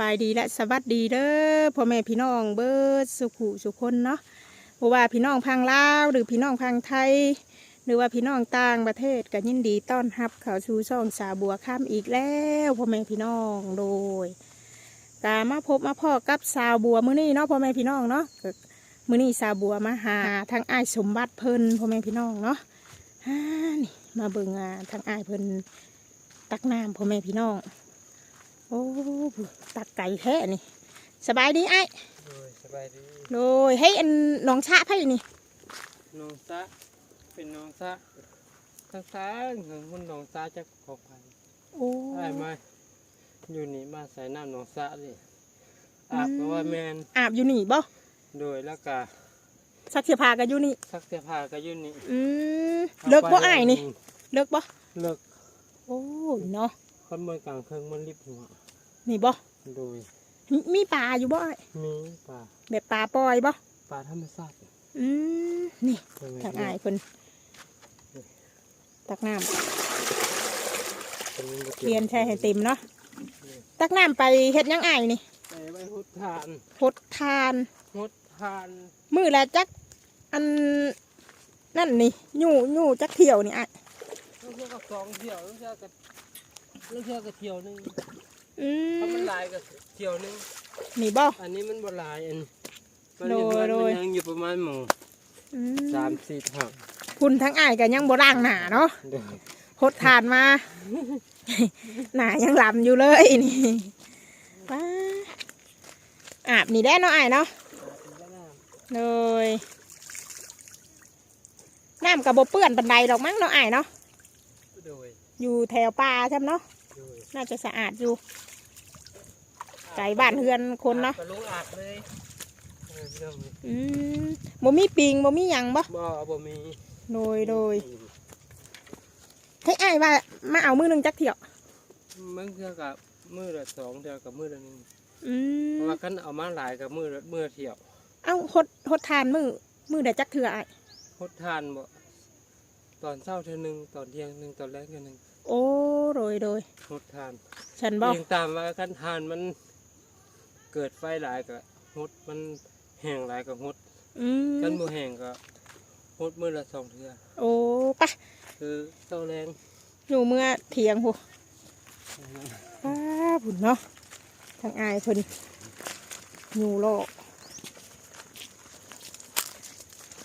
บายดีและสวัสดีเด้อพ่อแม่พี่น้องเบิดสุขุสุคนเนาะบ่ว่าพี่น้องพังลาวหรือพี่น้องพังไทย หรือว่าพี่น้องต่างประเทศก็ยินดีต้อนรับเข้าสู่ช่องสาบัวข้ามอีกแล้วพ่อแม่พี่น้องโดยกามาพบมาพ่อกับสาวบัวมื้อนี้เนาะพ่อแม่พี่น้องเนาะมื้อนี้สาวบัวมาหาทางอ้ายสมบัติเพิ่นพ่อแม่พี่น้องเนาะฮ่านี่มาเบิ่งอ่าทางอ้ายเพิ่นตักน้ำพ่อแม่พี่น้อง โอ้ตักไก่แท้นี่สบายดีไอ้ายโดยสบายดีโดยให้อันน้องชะไพ่นี่น้องซะเป็นน้องซะทางซ้ายเงินมันน้องซะจะขอไปโอ้ได้ไหมอยู่นี่มาใส่น้ำน้องซะเลยอาบก็ว่าแมนอาบอยู่นี่บ่โดยแล้วก็สักเสียพากันอยู่นี่ซักเสื้อผ้าก็อยู่นี่อืมเลิกบ่อ้ายนี่เลิกบ่เลิกโอ้ยเนาะคนเมืองกลางเครื่องมันรีบหัว นี่บ่โดยมีมีปลาอยู่บ่อ้ายมีป่าแบบปลาปล่อยบ่ป่าธรรมชาติอืมนี่เป็นไงทางอ้ายเพิ่นตักน้ำเป็นไงเรียนใช้ให้เต็มเนาะตักน้ำไปเฮ็ดหยังอ้ายนี่ใส่ไว้หุดทานพดทานหุดทานมือละจักอันนั่นนี่ยู่ยู่จักเที่ยวนี่อ้ายลูกเชือก็สองเที่ยวลูกเชือก็ลูกเชือก็เที่ยวหนึง อืถ้ามันมหลายก็เที่ยวหนึง นี่บ่ อันนี้มันบหลายอันมันโดอยู่ยมันโดยยังอยู่ประมาณหมู่อืสามสี่ถังคุณทั้งอ้ายกันยังบ่ร่างหนาเนาะเดี๋ยวหดทานมา หนายังหลำอยู่เลยนี่ว้าอาบนี่ได้เนาะอ้ายเนาะเลยน้ำกับบเปื้อนบันไดดอกมั้งเนาะอ้ายเนาะ โดยอยู่แถวป่าใช่ไหมเนาะโดย น่าจะสะอาดอยู่ไก่บ้านเฮือนคนเนาะอก็ลงอาบเลยเออเรื่องนี้อืมบ่มีปิงบ่มีหยังบ่บ่บ่มีโดยโดยให้อ้ายว่ามาเอามือหนึงจักเที่ยวมันเทื่อกับมือละสองเทื่อกับมือละหนึ่งอืเพมราะว่าคันเอามาหลายกับมือละมือละเที่ยว เอ้าหดหดทานมือมือเดียวจักเถื่ออ้ายพดทานบ่ตอนเช้าเทื่อหนึงตอนเที่ยงหนึงตอนแรกเทื่อหนึงโอ้ โดยโดยพดทานฉันบอกเรียงตามว่าคันทานมันเกิดไฟหลายก็ฮดมันแห้งหลายก็ฮดอืมกันบ่แห้งก็ฮดมือละสองเทื่อโอ้ปะคือเต้าแรงอยู่เมื่อเถียงหูป้าผุนเนาะทางอายเพิ่นอยู่โลก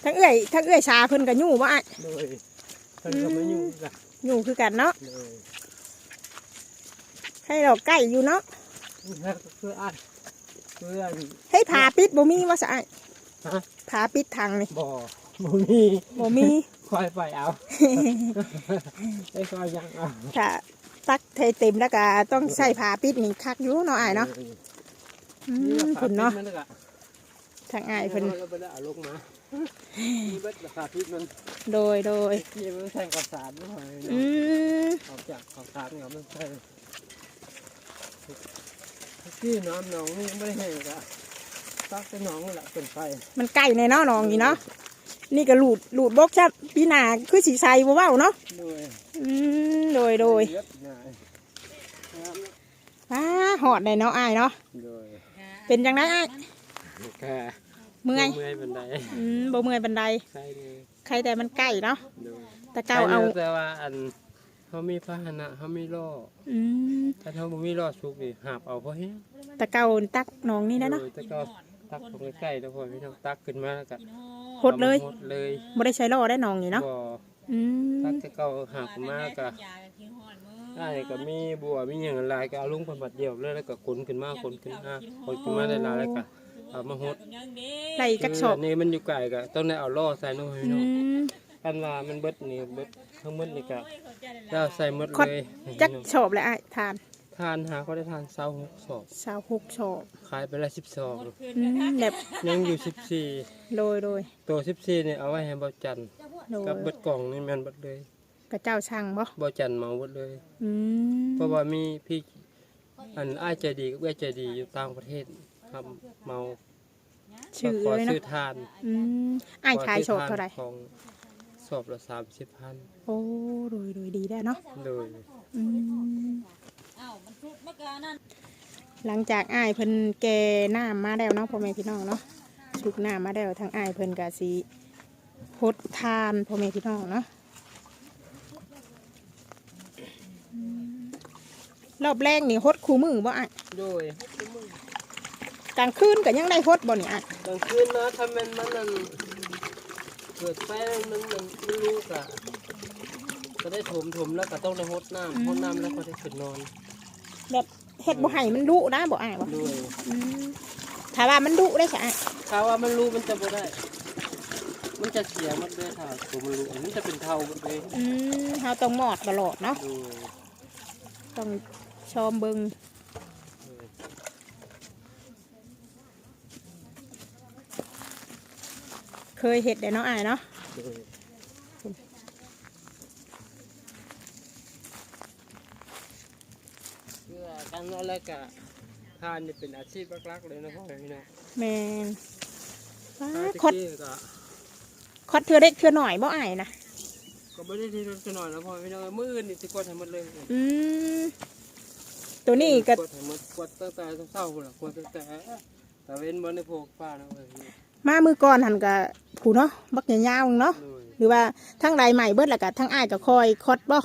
ทั้งเอื้อยทั้งเอื้อยชาเพิ่นกับยู่ว่าโดยเพิ่นก็มาอยู่กันยู่คือกันเนาะโดย ให้เราใกล้อยู่เนาะแล้วก็เพื่ออันเพื่อนให้ผาปิดบ่มีว่าสะอายฮะผาปิดทางนี่บ่บ่มีบ่มีคอยไปเอาไอ้คอยยังเอาถ้าตักเทเต็มแล้วก็ต้องใส่ผาปิดนี่คักอยู่เนาะอายเนาะอืมผุนเนาะมันก็ทางอายเพิ่นเราไปได้เอาลงมานี่เบ็ดราคาพิษมันโดยโดยที่มันแทงกับสารหน่อยอืมออกจากข้าวสารกับมันใช่ ที่น้ำหนองนี่ไม่ได้แห้งกะตักแต่หนองนี่แหละเป็นไฟมันใกล้ในเนาะน้องนี่เนาะนี่ก็หลุดหลุดบกชับปีหนาคือสีใสบ่เว้าเนาะด้วยอืมโดยโดยเย็บง่ายอ้าหอดในเนาะอายเนาะโดยเป็นจังไดอ้ายแค่เมื่อยเมื่อยเป็นไดอืมบ่เมื่อยบันไดใช่เลยใครแต่มันใกล้เนาะโดยแต่เก้าเอา แต่ว่าอัน เขามีพาหนะเขามีล่ออืมถ้าเขาบ่มีล่อสุกนี่หาบเอาเพราะแห้งแต่เก้าตักน้องนี่นะเนาะโดยแต่ก็ตักตรงใกล้ๆแล้วพอพี่น้องตักขึ้นมาแล้วก็หดเลยหดเลยบ่ได้ใช้ล่อได้น้องนี่เนาะบ่อืมตักแต่เก่าหาบมาก็ได้ก็มีบัวมีหยังหลายก็เอาลงไปบัดเดียวเลยแล้วก็ขนขึ้นมาขนขึ้นมาขนขึ้นมาได้หลายแล้วก็เอามาหดได้จักสอบนี่มันอยู่ไกลก็ต้องได้เอาล่อใส่น้องพี่อืน้องมคันว่ามันเบิดนี่เบิด ทั้งหมดนี่ก็เราใส่หมดคดเลยจักสอบแล้วอ้ายทานทานหาเขาได้ทานเศร้าหกศอกสาวหกสอบขายไปละสิบสองอืมแบบยังอยู่สิบสี่โดยโดยตัวสิบสี่เนี่ยเอาไว้ให้เบาจันทร์โดยกับเบิดกล่องนี่แมันเบิดเลยกระเจ้าช่างบ่เบาจันทร์เหมาเบิดเลย อืมเพราะว่ามีพี่อันอ้ายใจดีกับเอ้ยใจดีอยู่ต่างประเทศครับเมาชื่อขอเลยซื้อเนาะทานอืมอ้ายขายสอบเท่าไหร่ของ สอบละสามสิบพันโอ้โดยโดยดีได้เนาะโดยอืมหลังจากอ้ายเพิ่นแก่น้ำมาแล้วเนาะพ่อแม่พี่น้องเนาะชุกน้ำมาแล้วทางอ้ายเพิ่นกะสีพดทานพ่อแม่พี่น้องเนาะอืมรอบแรกนี่ฮดคู่มือบ่อะโดยกลางคืนก็ยังได้ฮดบ่นี่อะกลางคืนนะถ้ามันมันนั่น เกิดไฟมันมันไม่รู้กะก็ได้ถมถมแล้วก็ต้องได้หดน้ำหดน้ำแล้วก็ได้ขึ้นนอนแบบเฮ็ดบ่ให้มันดุนะบ่อะบ่ด้วยอืมถ้าว่ามันดุได้ค่ะอะถ้าว่ามันรู้มันจะไม่ได้ มันจะเสียหมันเลยถ้าตัวมันรู้อันนี้จะเป็นเทาหมดเลยอืมเฮาต้องหมอดตลอดเนาะด้วยต้องชอมเบิง ด้วย เค ยเฮ็ดได้เนาะอ้ายเนาะด้วยเพื่อการนอนแล้วก็ทานนี่เป็นอาชีพหลักๆเลยนะพ่อแม่พี่น้องแม่นว้าถ้าคดตะกี้ก็คดเทื่อเล็กเทื่อหน่อยบ่อ้ายนะก็ไม่ได้ที่รถหน่อยนะพ่อแม่พี่น้องมืออื่นนี่สิกดให้หมดเลยอืมตัวนี้ก็กดให้หมดกดตั้งแต่เช้าๆพุ่นล่ะกดตั้งแต่แต่เว้นบ่ได้พวกป้านะเว้ย มามือก่อนหันกะผู้เนาะบักยาวๆเนาะเลยหรือว่าทั้งใดใหม่เบิดแล้วก็ทั้งอ้ายก็คอยคดบ่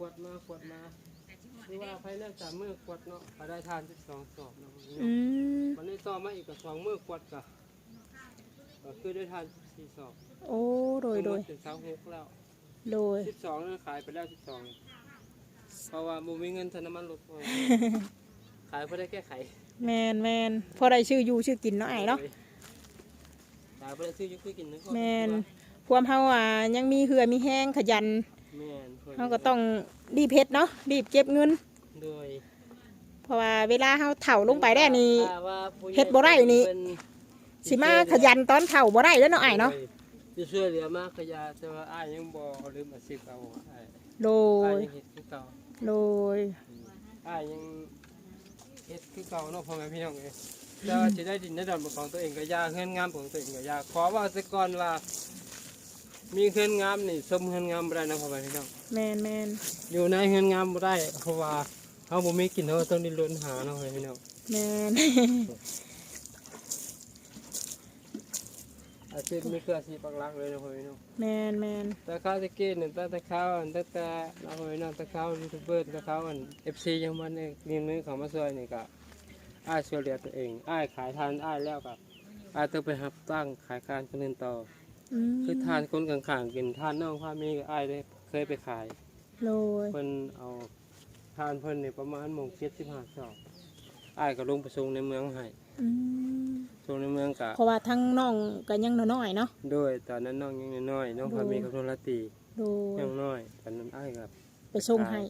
กดมากดมาหรือว่าภายในสามมือกดเนาะก็ได้ทานสิบสองสอบเนาะอืมวันนี้ต่อมาอีกกับสองมือกดก็ก็คือได้ทานสี่สอบโอ้โดยโดยถึงเช้าหกแล้วโดยสิบสองนั่นขายไปแล้วสิบสองเพราะว่าบ่มีเงินทาน้ำมันรถพอขายเพื่อได้แก้ไข แมนแมนพอได้ชื่ออยู่ชื่อกินเนาะอ้ายเนาะขายเพื่อได้ซื้อยุคซื้อกินนึกแมนพวมเฮาอะยังมีเหือมีแห้งขยันแม่นเฮาก็ต้องรีบเฮ็ดเนาะรีบเก็บเงิน โดยเพราะว่าเวลาเฮาเฒ่าลงไปได้นี่ ถ้าว่าผู้ใญ่เฮ็ดบ่ได้นี่เป็นสิมาขยันตอนเฒ่าบ่ได้แล้วเนาะอ้ายเนาะจะช่วยเหลือมากขยะแต่ว่าอ้ายยังบ่ลืมอาชีพเก่าอ้ายโดอ้ายยยังเฮ็ดคือเก่าโดยอ้ายยังเฮ็ดคือเก่าเนาะพ่อแม่พี่น้องเอ้ย แต่ว่าสิได้ดินได้ดอนเป็นของตัวเองก็อยาเฮือนงามของตัวเองก็อยาขอว่าซะก่อนว่า มีเฮือนงามนี่สมเฮือนงามบ่ได้นะพ่อแม่พี่น้องแมนแมนอยู่ในเฮือนงามบ่ได้เพราะว่าเฮาบ่มีกินเฮาก็ต้องดิ้นรนหาเนาะพ่อแม่พี่น้องแมนอาชีพมีคืออาชีพหลักๆเลยนะพ่อแม่พี่น้องแมนแมนแต่ข้าวตะกี้เนี่ยตั้งแต่ข้าวอันตั้งแต่เราไปนั่งแต่ข้าวยูทูบเบอร์แต่ข้าวอันเอฟซียังมันเนี่ยนี่นึงเขามาช่วยนี่ก็ อ้ายช่วยเหลือตัวเองอ้ายขายทานอ้ายแล้วกับอ้ายต้องไปหับตั้งขายการคนอื่นต่ออืมคือทานคนข้างๆกินทานน้องพามีก็อ้ายได้เคยไปขายโดยเพิ่นเอาทานเพิ่นนี่ประมาณโมงเจ็ดสิบห้าสอบอ้ายก็ลงไปส่งในเมืองให้อืมส่งในเมืองกะเพราะว่าทั้งน้องก็ยังน้อยๆเนาะด้วยตอนนั้นน้องยังน้อยๆน้องพามีกับน้องละตีโดยยังน้อยตอนนั้นอ้ายกับไปส่งให้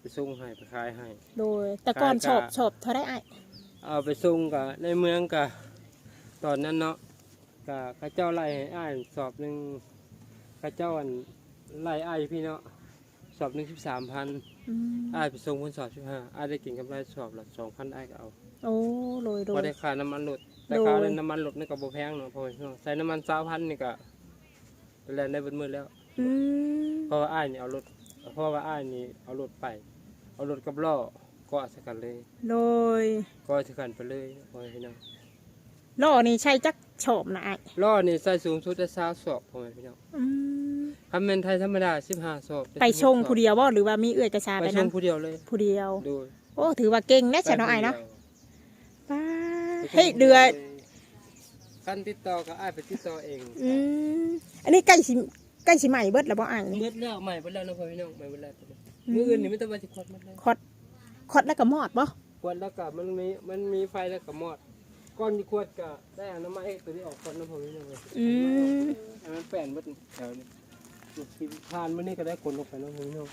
ไปส่งให้ไปขายให้โดยแต่ก่อนขายชกะอบชอบเท่าได้อ้าย เอาไปส่งกับในเมืองกับตอนนั้นเนาะกับข้าเจ้าไล่ให้อ้ายสอบหนึ่งข้าเจ้าอันไล่อ้ายพี่เนาะสอบหนึ่งสิบสามพันอืมอ้ายไปส่งคนสอบสิบห้าอ้ายได้กินกำไรสอบละสองพันอ้ายก็เอาโอ้โดยโดพอย ได้ค่าน้ำมันรถแต่โดยค่าเล่นน้ำมันรถนี่ก็บ่แพงเนาะพอเนาะใส่น้ำมันสามพันนี่ก็แล่นได้เบิดมือแล้ว อืมเพราะว่าอ้ายนี่เอารถเพราะว่าอ้ายนี่เอารถไป เอารถกับล้อ ก็สกันเลยโดยก็สกันไปเลยพอพี่น้องล้อนี่ใช่จักชอบนะอ้ายล้อนี่ใส่สูงสุดได้สาวศอกพ่อแม่พี่น้องอืมคำเป็นไทยธรรมดาสิบห้าศอกไปชงผู้เดียวบ่หรือว่ามีเอื้อยกระชาไปไปชนํงผู้เดียวเลยผู้เดียวดูโอ้ถือว่าเก่งแน่ใช่เนาะอ้ายเนาะไปป้าผู้ดียวเฮ้ยเดือกันติดต่อก็อ้ายไปติดต่อเองอืมอันนี้ใกล้สิใกล้สิใหม่เบิดแล้วบ่อ้ายนี่เบิดแล้วใหม่เบิดแล้วนะพ่อพี่น้องใหม่เบิดแล้วอืมมืออื่นนี่ไม่ต้องมาสิคอดมันเลยคด คดแล้วก็มอดบ่ขวดแล้วก็มันมีมันมีไฟแล้วก็มอดก้อนที่ขวดก็ได้เอาน้ำมันให้ตัวนี้ออกก่อนนะพ่อพี่น้องเลยอืมอันนั้นแป้นเบิดแถวนี้ที่ทานมื้อนี้ก็ได้คนออกไปเนาะพ่อพี่น้อง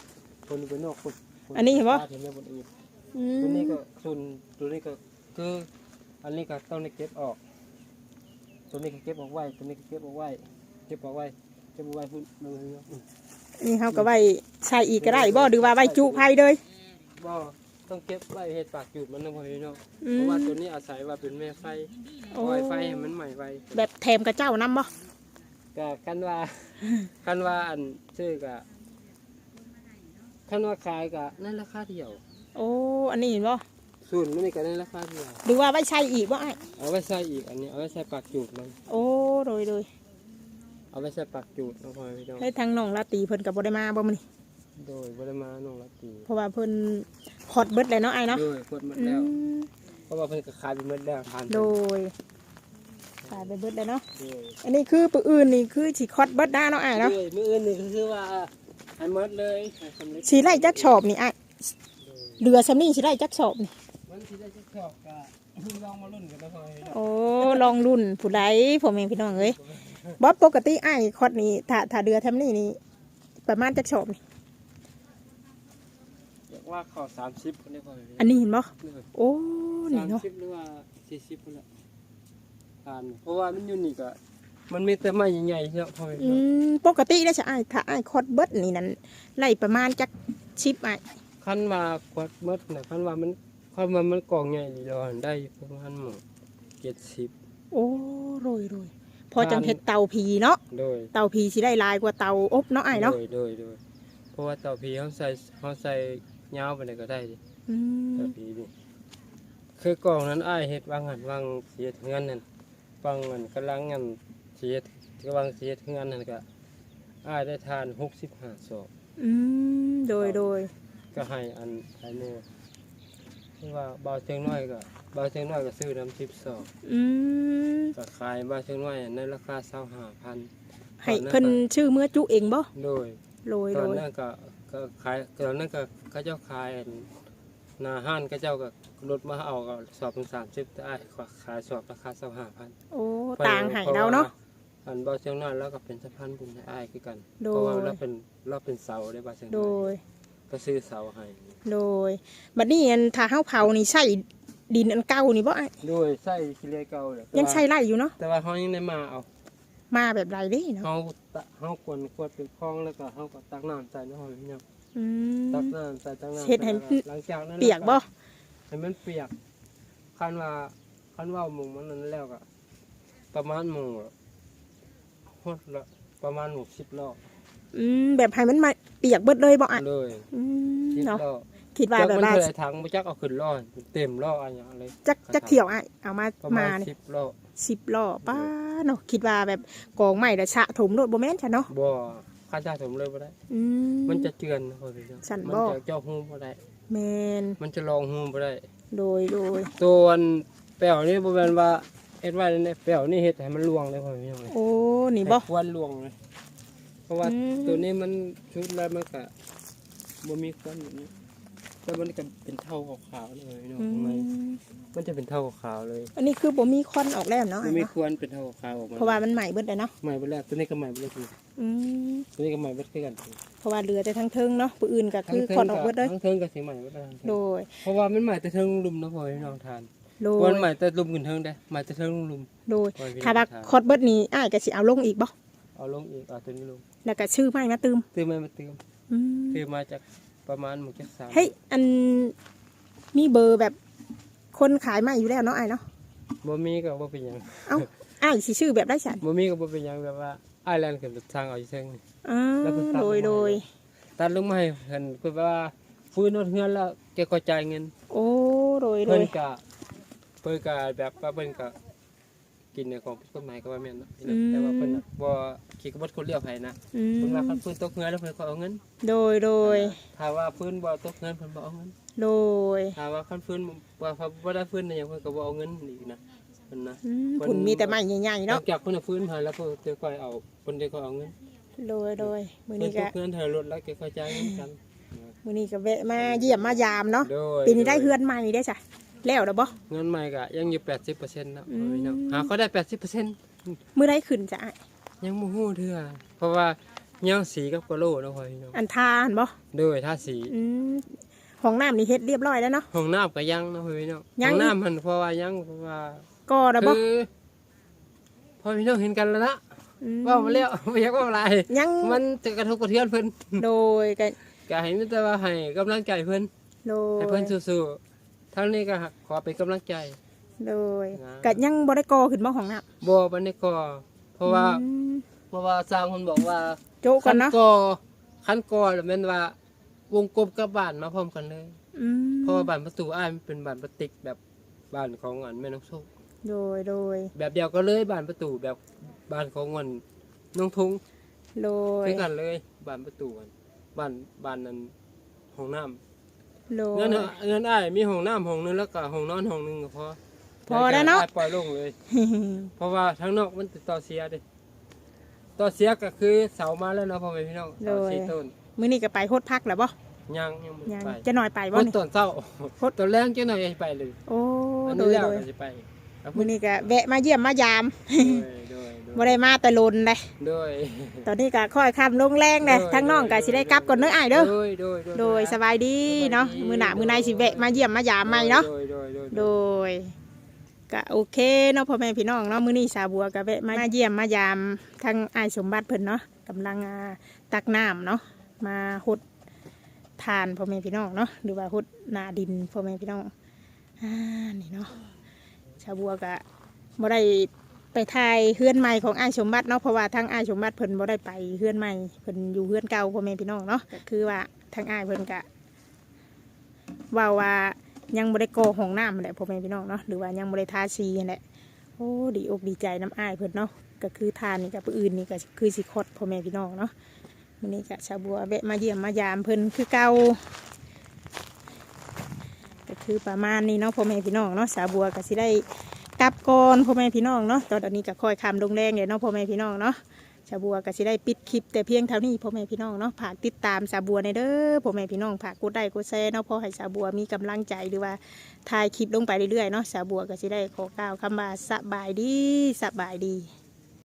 คนไปนอกคนคอันนี้เห็นบ่เห็นไหมบนอื่นอืตัวนี้มก็ส่วนตัวนี้ก็คืออันนี้ก็ต้องได้เก็บออก ตัวนี้ก็เก็บออกไว้ตัวนี้ก็เก็บออกไว้เก็บออกไว้เก็บออกไว้พุ่นมือเนาะนี่เฮาก็ไว้ใช้อีกก็ได้บ่หรือว่าไว้จุภัยเลยบ่ ต้องเก็บไว้เฮ็ดปากจูดมันนะพ่อพี่น้องอืเพราะม ว่าตัวนี้อาศัยว่าเป็นแม่ไฟโอ้ ปล่อยไฟให้มันใหม่ไว้แบบแถมกับเจ้านํบ่ก็กันว่ากันว่าอันซื้อก็คันว่าขายก็นั่นราคาเดียวโอ้อันนี้เห็นบ่ส่วนมันนี่ก็ได้ราคาเดียวหรือว่าไว้ใช้อีกบ่อ้ายเอาไว้ใส่อีกอันนี้เอาไว้ใส่ปากจูดมันโอ้โดยโดยเอาไว้ใส่ปากจูดน้องพลอยพี่น้องให้ทางน้องลาตรีเพิ่นก็บ่ได้มาบ่มื้อนี้ โดยบริมาน้องละตีเพราะว่าเพิ่นฮอตเบิดเลยเนาะอ้ายเนาะโดยกดหมดอืแล้วมเพราะว่าเพิ่นก็ขายไปหมดแล้วทานโดยขายไปเบิดเลยเนาะโดยอันนี้คือปืนอื่นนี่คือสิคอดเบิดได้เนาะอ้ายเนาะโดยมื้ออื่นนี่ก็คือว่าให้หมดเลยให้สำเร็จสิไล่จักชอบนี่อ้ายเรือซำนี้สิไล่จักชอบนี่มันสิได้จักชอบก็ลองมาลุ้นกันนะพ่อพี่น้องโอ้ลองรุ่นผู้ใดพ่อแม่พี่น้องเอ้ยบ่ปกติอ้ายคอดนี่ถ้าถ้าเรือทำนี่นี่ประมาณจักชอบนี่อยาก ว่าเข้า30คนได้พ่อพี่น้องอันนี้เห็นบ่โดยโอ้นี่เนาะ30หรือว่า40พุ่นละทานเพราะว่ามันอยู่นี่ก็มันมีแต่ไม้ใหญ่ๆเนาะพ่อพี่อืน้องมปกติแล้วจะอ้ายถ้าอ้ายคอดเบิดนี่นั่นไล่ประมาณจักชิปอ้ายคันว่าขวดหมดน่ะคันว่ามันคันว่ามันกล่องใหญ่นี่ดอนได้ประมาณหมู่70โอ้โรยโรยพอจังเฮ็ดเตาผีเนาะโดยเตาผีสิได้หลายกว่าเตาอบเนาะอ้ายเนาะโดยโดยโดยเพราะว่าเต่าผีเขาใส่เขาใส่ ยาวไปไหนก็ได้ดิอืมเต่าผีนี่คือกล่องนั้นอ้ายเฮ็ดวางหันวางเสียเงินนั่นวางเงินกำลังเงินเสียกำลังเสียเงินนั่นก็อ้ายได้ทานหกสิบห้าศอกอืมโดยโดยก็ให้อันไอ้นี่ที่ว่าเบาเชียงน้อยก็เบาเชียงน้อยก็ซื้อน้ำทิพย์ศอกอืมก็ขายเบาเชียงน้อยในราคาเศร้าห้าพันให้เพิ่นชื่อเมื่อจุเองบ่โดยโรยตอโรนยนั้นก็ ก็ขายตอนนั้นก็เขาเจ้าขายอันหนาห้านเขาเจ้าก็รถมาเอาก็สอบเป็นสามสิบแต่อ้ายก็ขายสอบราคาสองห้าพันโอ้ต่างให้เราเนาะอันเบาเชียงน้อยแล้วก็เป็นสะพานบุญให้อ้ายคือกันโดยเพราะว่าเราเป็นเราเป็นเสาได้บาเชียงโดน้อยยก็ซื้อเสาให้โดยบัดนี้อันถ้าเฮาเผานี่ใช้ดินอันเก่านี่บ่อ้ายโดยใส่ขี้เหล็กเก่าเลยยังใช้ไล่อยู่เนาะแต่ว่าเขายังได้มาเอา มาแบบไรเด้เนาะเขาตะเขากวนขวดเป็นคลองแล้วก็เขาก็ตักน้ำใส่ในห้องนี่ครับอืม ตักน้ำใส่ตักน้ำเฮ็ดให้ ใส่แล้วก็หลังจากนั้นเปียกบ่ ให้มันเปียกคันว่าคันว่าหมุงมันนั้นแล้วก็ประมาณหมุงฮอดละประมาณหกสิบรอบอืมแบบให้มันมาเปียกเบิดเลยบ่อ้ายเลยอืมสิบเนาะรอบคิดว่าจักแบบมันว่าเท่าไหรถังบ่จักเอาขึ้นรอดเต็มรอบอะไรอย่างเลยจักจักเที่ยวอ้ายเอามาประมามาณนี่สิบรอบ สิบล้อป้า เนาะคิดว่าแบบกองใหม่ละชะถมรถบ่แม่นจ้ะเนาะบ่ค่าจ้างผมเลยบ่ได้ อืม มันจะเจือนนะพ่อพี่น้องสั่นมับ่จะเจาะหูบ่ได้ แมนมันจะลองหูบ่ได้ โดยโดยตัวอันแป้วนี่บ่แม่นว่าเฮ็ดไว้ในแป้วนี่เฮ็ดให้มันลวงเลยพ่อพี่น้องเลยโอ้นี่บ่ ให้ควรลวงเลย เพราะว่าอืม ตัวนี้มันชุดแล้วมันก็บ่มีควันแบบนี้ แล้วมันก็เป็นเท่าขาวๆเลยเนาะอืทำไมมมันจะเป็นเท่าขาวเลยอันนี้คือบ่มีควันออกแล้วเนาะมันอ้ายมีเนาะควรเป็นเท่าขาวออกมาเพราะว่ามันใหม่เบิดเลยเนาะใหม่ไปแล้วตัวนี้ก็ใหม่ไปแล้วทีอืมตัวนี้ก็ใหม่ไปคือกันเพราะว่าเรือแต่ทั้งเทิงเนาะผู้อื่นก็คือควันออกเบิดเลยทั้งเทิงกับสีใหม่ไปแล้วทั้งเทิงโดยเพราะว่ามันใหม่แต่เทิงลุมนะพ่อพี่น้องทานโดวันยใหม่แต่ลุมขึ้นเทิงได้ใหม่แต่เทิงลุม โดยพ่อพี่น้องถ้าว่าทนคอดเบิดนี้อ้ายก็สิเอาลงอีกบ่เอาลงอีกเอาตัวนี้ลงแล้วก็ชื่อใหม่มาตืมตื้อมามาเติมอืมตื้อมาจาก ประมาณหมู่จักสามเฮ้ยอันมีเบอร์แบบคนขายใหม่อยู่แล้วเนาะอ้ายเนาะบ่มีก็บ่เป็นหยังเอ้าอ้ายสิชื่อแบบได้ฉันบ่มีก็บ่เป็นหยังแบบว่าอ้ายแลนด์ขึ้นทางเอาอยู่เทิงนี่อ่าแล้วเพิ่นตัดโดยลงมาโดยตัดลงมาให้เพิ่นคือว่าฟื้นรถเฮือนแล้วแกก็จ่ายเงิน โอ้โดยโดเพิ่นยก็เพิ่นก็แบบว่าเพิ่นก็ กินในของผิดกฎหมายก็ว่าแม่นเนาะอืมแต่ว่าเพิ่นน่ะบ่ขี้กบฏคนเลี้ยวไผนะอืมเพิ่นว่าคันฟื้นตกเฮือนแล้วเพิ่นก็เอาเงินโดยโดย ถ้าว่าฟื้นบ่ตกเงินเพิ่นบ่เอาเงินโดยถ้าว่าคันฟื้นบ่ว่าบ่ได้ฟื้นเนี่ยงเพิ่นก็บ่เอาเงินอีกนะเพิ่นนะ อืมเพิ่นผุนมีแต่ไม้ใหญ่ๆนอเนาะกจากเพิ่นน่ะฟื้นมาแล้วเพิ่นจะค่อยเอาเพิ่นจะค่อยเอาเงินโดยโดยมื้อเพิ่นนี้ตก็กเงินเธอรถแล้วแกค่อยจ่ายเงินกันมื้อนี้ก็แวะมาเยี่ยมมายามเนาะโดยปีนี้ได้เฮือนใหม่ได้จ้ะ แล้วเด้อบ่เงินใหม่ก็ยังอยู่80%เนาะอืมพี่น้องหาเขาได้80%มื้อได้ขึ้นจ้ะอ้ายยังบ่ฮู้เทื่อเพราะว่ายังสีกับกะโหลเนาะพ่อพี่น้องอันทาหั่นบ่โดยถ้าสีอืมห้องน้ำนี่เฮ็ดเรียบร้อยแล้วเนาะ ห้องน้ำก็ยังเนาะพ่อพี่น้องยัง ห้องอีกน้ำมันเพราะว่ายังเพราะว่าก็ได้บ่คือพ่อพี่น้องเห็นกันแล้วนะอืมเว่ามาแล้วบ่อยากเว่าอะไรยังมันจะกระทบกระเทือนเพิ่นโดยก็ก็ให้มีแต่ว่าให้กำลังใจเพิ่นโดให้ยเพิ่นสู้ๆ ทั้งนี้ก็ขอเป็นกำลังใจ โดยนะ ก็ยังบ่ได้ก่อขึ้นบ่ห้องน้ำบ่บัดนี้ก็เพราะว่าอืมเพราะว่าสร้างเพิ่นบอกว่าโจะก่อนเนาะก็คันก่อแล้วแม่นว่าวงกลมกับบ้านมาพร้อมกันเลยออืมเพราะว่าบ้านประตูอ้ายมันเป็นบ้านปฏิกแบบบ้านของอันแม่น้องโชคโดยโดยแบบเดียวก็เลยบ้านประตูแบบบ้านของอันน้องทุงโดยคือกันเลยบ้านประตูอันบ้านบ้านนั้นห้องน้ำ โดยเงินเงินอ้ายมีห้องน้ำห้องนึงแล้วก็ห้องนอนห้องนึงก็พอพอแล้วเนาะอ้ยปล่อยลงเลย เพราะว่าทั้งนอกมันติดต่อเสียเดิต่อเสียก็คือเสามาแล้วเนาะพ่อแม่พี่น้องเสาสี่ต้นมื้อนี้ก็ไปโคตรพักแล้วบ่ยังยังไม่ยังไปจะหน่อยไปบ่คนนี่ตอนเช้าคนตอนแรกจังหน่อยไปเลยโอ้อันโดนี้ยแล้วโดยก็จะไปแล้วมื้อนี้ก็แวะมาเยี่ยมมายาม โดยโดย บ่ได้มาแต่ลนเลยโดยตอนนี้ก็ค่อยค่ำลงแรงเลยทั้งน้องก็สิได้กลับก่อนเด้ออ้ายเด้อโดยโดยโดยสบายดีเนาะมื้อหน้ามื้อในสิแวะมาเยี่ยมมายามใหม่เนาะโดยโดยโดยโดยก็โอเคเนาะพ่อแม่พี่น้องเนาะมื้อนี้สาวบัวก็แวะมาเยี่ยมมายามทั้งอ้ายสมบัติเพิ่นเนาะกำลังอ่าตักน้ำเนาะมาหดทานพ่อแม่พี่น้องเนาะหรือว่าหดหนาดินพ่อแม่พี่น้องอ่านี่เนาะสาวบัวก็บ่ได้ ไปถ่ายเฮือนใหม่ของอ้ายสมบัติเนาะเพราะว่าทั้งอ้ายสมบัติเพิ่นบ่ได้ไปเฮือนใหม่เพิ่นอยู่เฮือนเก่าพ่อแม่พี่น้องเนาะก็คือว่าทั้งอ้ายเพิ่นก็ว่าว่ายังบ่ได้โกห้องน้ำแหละพ่อแม่พี่น้องเนาะหรือว่ายังบ่ได้ทาสีนั่นแหละโอ้ดีอกดีใจน้ำอ้ายเพิ่นเนาะก็คือทานนี่กับผู้อื่นนี่ก็คือสิคดพ่อแม่พี่น้องเนาะวันนี้ก็ชาวบัวแวะมาเยี่ยมมายามเพิ่นคือเก่าก็คือประมาณนี้เนาะพ่อแม่พี่น้องเนาะสาวบัวก็สิได้ กลับก่อนพ่อแม่พี่น้องเนาะตอนนี้ก็คอยคำลงแรงเลยเนาะพ่อแม่พี่น้องเนาะชาบัวก็สิได้ปิดคลิปแต่เพียงเท่านี้พ่อแม่พี่น้องเนาะฝากติดตามชาบัวในเด้อพ่อแม่พี่น้องฝากกดไลค์กดแชร์เนาะพอให้ชาบัวมีกำลังใจหรือว่าถ่ายคลิปลงไปเรื่อยๆเนาะชาบัวก็สิได้ขอกล่าวคำว่าสบายดีสบายดี